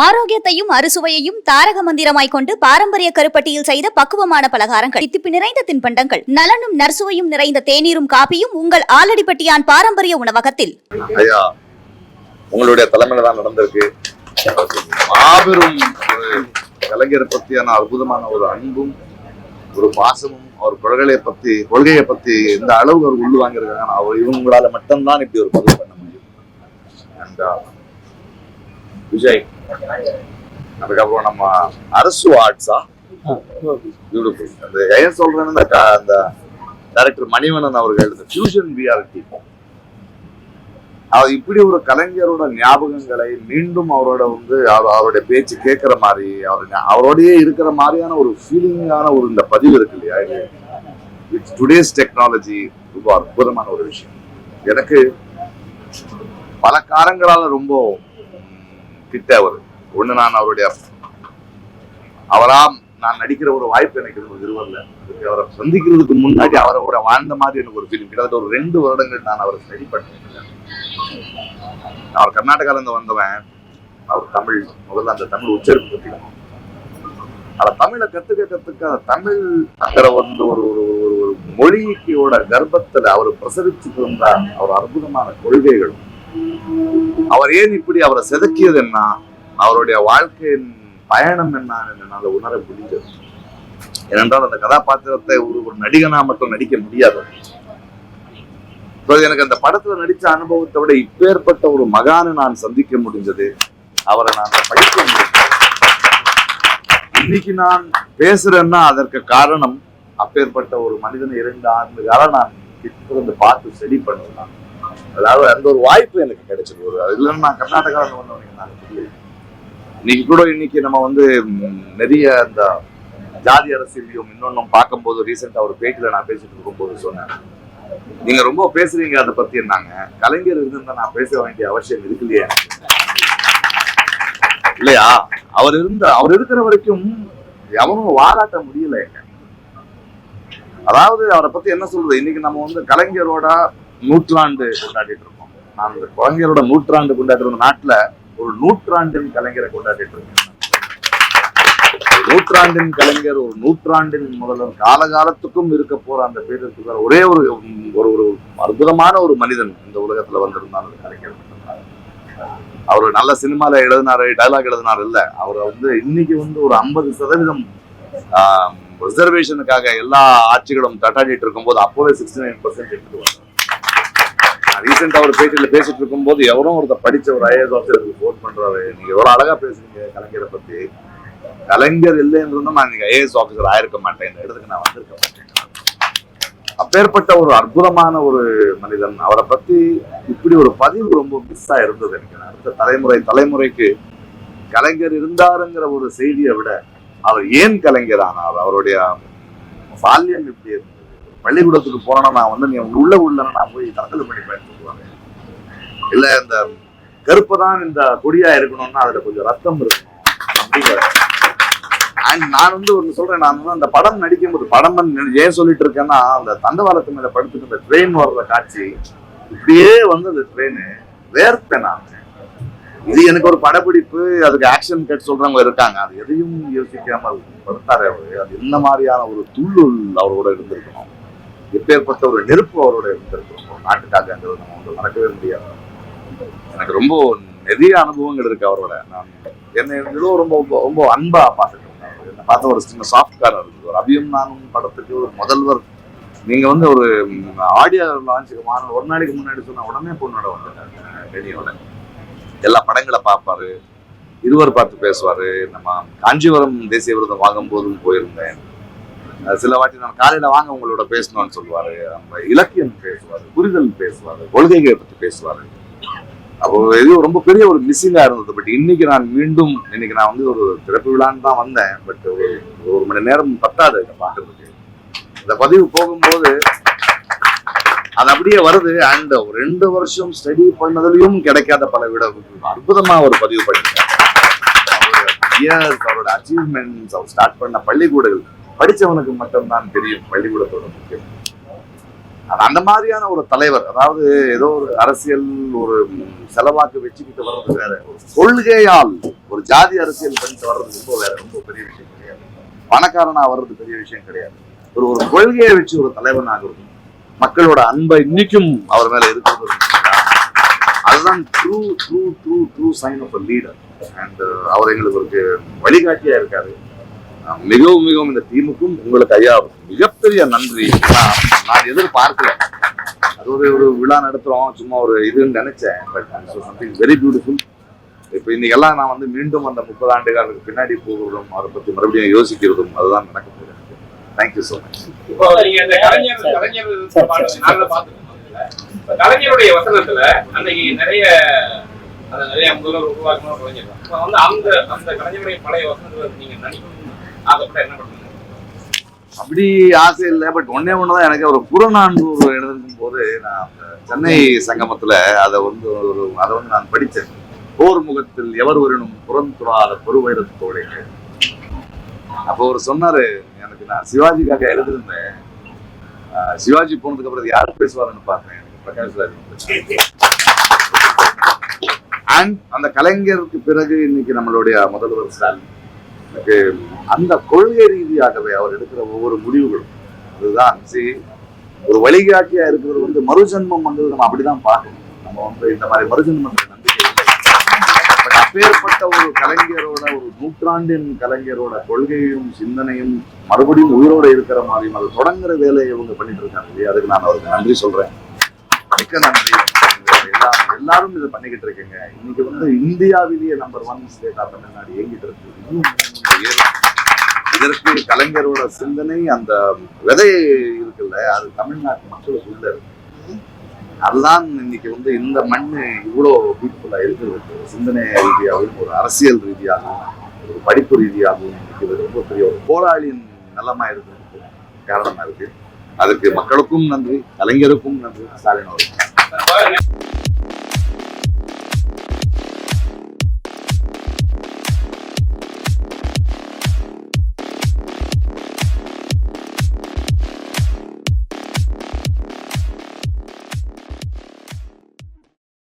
ஆரோக்கியத்தையும் அறுசுவையையும் தாரக மந்திரமாய் கொண்டு பாரம்பரிய கருப்பட்டியில் செய்த பக்குவமான பலகாரங்கள். தித்திப்பு நிறைந்த தின்பண்டங்கள். நலனும் நர்சுவையும் நிறைந்த தேநீரும் காப்பியும் உங்கள் ஆலடிப்பட்டியான் பாரம்பரிய உணவகத்தில். ஐயா உங்களுடைய தலைமையில தான் நடந்திருக்கு. மாபெரும் கலைஞர் பத்தியான அற்புதமான ஒரு அன்பும் ஒரு பாசமும் அவர் கொள்கையை பத்தி கொள்கையை பத்தி இந்த அளவுக்கு அவர் உள்ள வாங்கியிருக்காங்க. அவர் இவங்களால மட்டும்தான் இப்படி ஒரு பதிவு பண்ண முடியும். அண்ட் விஜய் அதுக்கப்புறம் நம்ம அரசு ஆர்ட்ஸா பியூட்டிஃபுல் அந்த ஏன் சொல்றேன்னு அந்த டைரக்டர் மணிவண்ணன் அவர்கள் எழுத ஃபியூஷன் ரியாலிட்டி அவர் இப்படி ஒரு கலைஞரோட ஞாபகங்களை மீண்டும் அவரோட வந்து அவர் அவருடைய பேச்சு கேட்கிற மாதிரி அவர் அவரோடயே இருக்கிற மாதிரியான ஒரு ஃபீலிங்கான ஒரு இந்த பதிவு இருக்கு இல்லையா? இது இட்ஸ் டுடேஸ் டெக்னாலஜி ரொம்ப அற்புதமான ஒரு விஷயம். எனக்கு பல காரங்களால ரொம்ப திட்ட அவர். ஒண்ணு நான் அவருடைய அவராம் நான் நடிக்கிற ஒரு வாய்ப்பு எனக்கு இருந்தது இருவரில். அவரை சந்திக்கிறதுக்கு முன்னாடி அவரோட வாழ்ந்த மாதிரி எனக்கு ஒரு ஃபீலிங் கிட்டத்தட்ட ஒரு ரெண்டு வருடங்கள் நான் அவரை ஸ்டடி பண்ணிருக்கேன் அவர் கர்நாடகால இருந்து வந்தவன். அவர் தமிழ் முதல்ல அந்த தமிழ் உச்சரிப்பு பற்றி அந்த தமிழை கத்துக்க கத்துக்க அந்த அக்கறை வந்து ஒரு ஒரு ஒரு ஒரு மொழியோட கர்ப்பத்தில் அவர் பிரசரிச்சுட்டு இருந்தார் அவர் அற்புதமான கொள்கைகள். அவர் ஏன் இப்படி அவரை செதுக்கியது என்ன? அவருடைய வாழ்க்கையின் பயணம் என்ன? என்னால் உணர முடிஞ்சது ஏனென்றால் அந்த கதாபாத்திரத்தை ஒரு ஒரு நடிகனா மட்டும் நடிக்க முடியாது. எனக்கு அந்த படத்துல நடிச்ச அனுபவத்தை விட இப்பேற்பட்ட ஒரு மகானை நான் சந்திக்க முடிஞ்சது அவரை நான் படிக்க முடிஞ்சது இன்னைக்கு நான் பேசுறேன்னா அதற்கு காரணம் அப்பேற்பட்ட ஒரு மனிதன் இரண்டு ஆண்டு காலம் நான் பார்த்து செடி பண்ணேன் அதாவது அந்த ஒரு வாய்ப்பு எனக்கு கிடைச்சது. ஒரு அது இல்லைன்னா நான் கர்நாடகாவில் வந்தவனுக்கு நான் இன்னைக்கு கூட இன்னைக்கு நம்ம வந்து நிறைய அந்த ஜாதி அரசியலையும் இன்னொன்னும் பார்க்கும்போது ரீசெண்டா ஒரு பேட்டில நான் பேசிட்டு இருக்கும்போது சொன்னேன். நீங்க ரொம்ப பேசுறீங்க அதை பத்தி என்னாங்க? கலைஞர் இருந்திருந்தா நான் பேச வேண்டிய அவசியம் இருக்கு இல்லையா? இல்லையா அவர் இருந்த அவர் இருக்கிற வரைக்கும் எவனும் வாராட்ட முடியல அதாவது அவரை பத்தி என்ன சொல்றது? இன்னைக்கு நம்ம வந்து கலைஞரோட நூற்றாண்டு கொண்டாடிட்டு இருக்கோம். நான் இந்த குழந்தைகளோட நூற்றாண்டு கொண்டாடுற இந்த நாட்டுல ஒரு நூற்றாண்டின் கலைஞரை கொண்டாடிட்டு இருக்கேன். நூற்றாண்டின் கலைஞர் ஒரு நூற்றாண்டின் முதல்வர் காலகாலத்துக்கும் இருக்க போற அந்த பேருக்கு ஒரே ஒரு ஒரு ஒரு அற்புதமான ஒரு மனிதன் இந்த உலகத்துல வந்திருந்தார் அந்த கலைஞர் அவர் நல்ல சினிமால எழுதினாரு டைலாக் எழுதினாரு இல்ல. அவர் வந்து இன்னைக்கு வந்து ஒரு ஐம்பது சதவீதம் ரிசர்வேஷனுக்காக எல்லா ஆட்சிகளும் தட்டாடிட்டு இருக்கும்போது அப்போவே சிக்ஸ்டி நைன் பர்சன்ட் எடுத்துருவாங்க ரீசெண்டாக ஒரு பேட்டியில பேசிட்டு இருக்கும்போது எவரும் ஒருத்தர் படிச்ச ஒரு ஐஏஎஸ் ஆஃபீஸருக்கு ஃபோன் பண்ணுறாரு நீங்க எவ்வளவு அழகா பேசுறீங்க கலைஞரை பத்தி. கலைஞர் இல்லைன்னு இருந்தா நான் நீங்க ஐஏஎஸ் ஆஃபீஸர் ஆயிருக்க மாட்டேன். இந்த இடத்துக்கு நான் வந்திருக்க மாட்டேன். அப்பேற்பட்ட ஒரு அற்புதமான ஒரு மனிதன். அவரை பத்தி இப்படி ஒரு பதிவு ரொம்ப மிஸ்ஸாக இருந்தது எனக்கு. அடுத்த தலைமுறை தலைமுறைக்கு கலைஞர் இருந்தாருங்கிற ஒரு செய்தியை விட அவர் ஏன் கலைஞர் ஆனார்? அவருடைய பால்யம் எப்படி இருந்தது? பள்ளிக்கூடத்துக்கு போனேன்னா நான் வந்து நீ உள்ள உள்ள நான் போய் தகவல் பண்ணி பயன்படுத்துவாங்க இல்ல இந்த கருப்பு தான் இந்த கொடியா இருக்கணும்னா அதுல கொஞ்சம் ரத்தம் இருக்கணும் அப்படிங்கிற அண்ட் நான் வந்து ஒன்று சொல்றேன் நான் வந்து அந்த படம் நடிக்கும்போது படம் வந்து ஏன் சொல்லிட்டு இருக்கேன்னா அந்த தண்டவாளத்து மேல படுத்துட்டு இந்த ட்ரெயின் வர்ற காட்சி இப்படியே வந்து அந்த ட்ரெயின் வேர்த்தேன் நான். இது எனக்கு ஒரு படப்பிடிப்பு அதுக்கு ஆக்ஷன் கட் சொல்றவங்க இருக்காங்க. அது எதையும் யோசிக்காம படுத்தாரு அவரு. அது என்ன மாதிரியான ஒரு துள்ளுள் அவரோட இருந்திருக்கணும். எப்பேற்பட்ட ஒரு நெருப்பு அவரோட இருந்திருக்கணும் ஒரு நாட்டுக்காகங்கிறது நம்ம வந்து மறக்கவே முடியாது. எனக்கு ரொம்ப நிறைய அனுபவங்கள் இருக்கு அவரோட. நான் என்னை ஏதோ ரொம்ப ரொம்ப- ரொம்ப அன்பா பார்த்துட்டு இருந்தேன். என்னை பார்த்த ஒரு சின்ன சாஃப்ட் இருந்தது. ஒரு அபியம் நானும் படத்துக்கு ஒரு முதல்வர். நீங்க வந்து ஒரு ஆடியோ லான்ச்சுக்கு மாற ஒரு நாளைக்கு முன்னாடி சொன்ன உடனே பொண்ணோட வந்துட்டாங்க டெனியோட எல்லா படங்களை பார்ப்பாரு. இருவர் பார்த்து பேசுவாரு. நம்ம காஞ்சிபுரம் தேசிய விருதம் வாங்கும் போதும் போயிருந்தேன். சில வாட்டி நான் காலையில வாங்க உங்களோட பேசணும்னு சொல்லுவாரு. நம்ம இலக்கியம் பேசுவாரு புரிதல் பேசுவாரு கொள்கைகளை பத்தி பேசுவாரு. அப்போ இது ரொம்ப பெரிய ஒரு மிஸ்ஸிங்கா இருந்தது. பட் இன்னைக்கு நான் மீண்டும் இன்னைக்கு நான் வந்து ஒரு திறப்பு விழான்னு தான் வந்தேன். பட் ஒரு ஒரு மணி நேரம் பத்தாது இதை பார்க்கறதுக்கு. இந்த பதிவு போகும்போது அது அப்படியே வருது. அண்ட் ரெண்டு வருஷம் ஸ்டடி பண்ணதுலயும் கிடைக்காத பல விட அற்புதமா ஒரு பதிவு பண்ணிருக்காரு அவரோட அவரோட அச்சீவ்மெண்ட்ஸ் அவர் ஸ்டார்ட் பண்ண பள்ளிக்கூடங்கள். படிச்சவனுக்கு மட்டும்தான் தெரியும் பள்ளிக்கூடத்தோட முக்கியம் அது அந்த மாதிரியான ஒரு தலைவர் அதாவது ஏதோ ஒரு அரசியல் ஒரு செலவாக்கு வச்சுக்கிட்டு வர்றது வேற ஒரு கொள்கையால் ஒரு ஜாதி அரசியல் பண்ணிட்டு வர்றது ரொம்ப வேற ரொம்ப பெரிய விஷயம் கிடையாது. பணக்காரனா வர்றது பெரிய விஷயம் கிடையாது. ஒரு ஒரு கொள்கையை வச்சு ஒரு தலைவன் ஆகிறது மக்களோட அன்பை இன்னைக்கும் அவர் மேல இருக்கிறது அதுதான் true true true true sign of a leader and அவர் எங்களுக்கு ஒரு வழிகாட்டியா இருக்காரு. மிகவும் மிகவும் இந்த டீமுக்கும் உங்களுக்கு ஐயா மிகப்பெரிய நன்றி. நான் எதிர்பார்க்கல. அது ஒரு ஒரு விழா நடத்துறோம் சும்மா ஒரு இதுன்னு நினைச்சேன். பட் சம்திங் வெரி பியூட்டிஃபுல் இப்போ இன்னைக்கெல்லாம் நான் வந்து மீண்டும் அந்த முப்பது ஆண்டு காலத்துக்கு பின்னாடி போகிறதும் அதை பத்தி மறுபடியும் யோசிக்கிறதும் அதுதான் நடக்க போகுது. தேங்க்யூ ஸோ மச் கலைஞருடைய வசனத்துல அன்னைக்கு நிறைய அந்த நிறைய முதல்வர் உருவாக்கணும் கலைஞர் வந்து அந்த அந்த கலைஞருடைய பழைய வசனத்துல நீங்க பண்ணுங்க அப்படி ஆசை இல்லை பட் ஒன்னே ஒண்ணுதான் எனக்கு. ஒரு புறநானூறு எழுதிருக்கும் போது நான் அந்த சென்னை சங்கமத்துல அதை வந்து ஒரு அதை வந்து நான் படித்தேன். போர் முகத்தில் எவர் வரணும் புறந்துறாத பெருவைரத்தோடைய அப்போ அவர் சொன்னாரு எனக்கு நான் சிவாஜிக்காக எழுதிருந்தேன் சிவாஜி போனதுக்கு அப்புறம் யார் பேசுவாருன்னு பார்த்தேன். எனக்கு பிரகாஷ் ராஜ் அண்ட் அந்த கலைஞருக்கு பிறகு இன்னைக்கு நம்மளுடைய முதல்வர் ஸ்டாலின். எனக்கு அந்த கொள்கை ரீதியாகவே அவர் எடுக்கிற ஒவ்வொரு முடிவுகளும். அதுதான் சரி ஒரு வழிகாட்டியா இருக்கிறது வந்து மறுஜன்மம் வந்து நம்ம அப்படிதான் பார்க்கணும். நம்ம வந்து இந்த மாதிரி மறுஜன்மத்தை நம்பிக்கை இல்லை. அப்பேற்பட்ட ஒரு கலைஞரோட ஒரு நூற்றாண்டின் கலைஞரோட கொள்கையும் சிந்தனையும் மறுபடியும் உயிரோட இருக்கிற மாதிரியும் அது தொடங்குற வேலையை இவங்க பண்ணிட்டு இருக்காங்க இல்லையா? அதுக்கு நான் அவருக்கு நன்றி சொல்றேன். மிக்க நன்றி. எல்லாரும் இதை பண்ணிக்கிட்டு இருக்கீங்க. இன்னைக்கு வந்து இந்தியாவிலேயே நம்பர் ஒன் ஸ்டேட்டா தமிழ்நாடு இயங்கிட்டு இருக்கு. இதற்கு கலைஞரோட சிந்தனை அந்த விதை இருக்குல்ல அது தமிழ்நாட்டு மக்களுக்கு உள்ள இருக்கு. அதுதான் இன்னைக்கு வந்து இந்த மண் இவ்வளோ பியூட்டிஃபுல்லா இருக்கிறது சிந்தனை ரீதியாகவும் ஒரு அரசியல் ரீதியாகவும் ஒரு படிப்பு ரீதியாகவும் இன்னைக்கு இது ரொம்ப பெரிய ஒரு போராளியின் நலமா இருக்கிறதுக்கு காரணமா இருக்கு. அதுக்கு மக்களுக்கும் நன்றி கலைஞருக்கும் நன்றி ஸ்டாலின் அவர்களுக்கும்.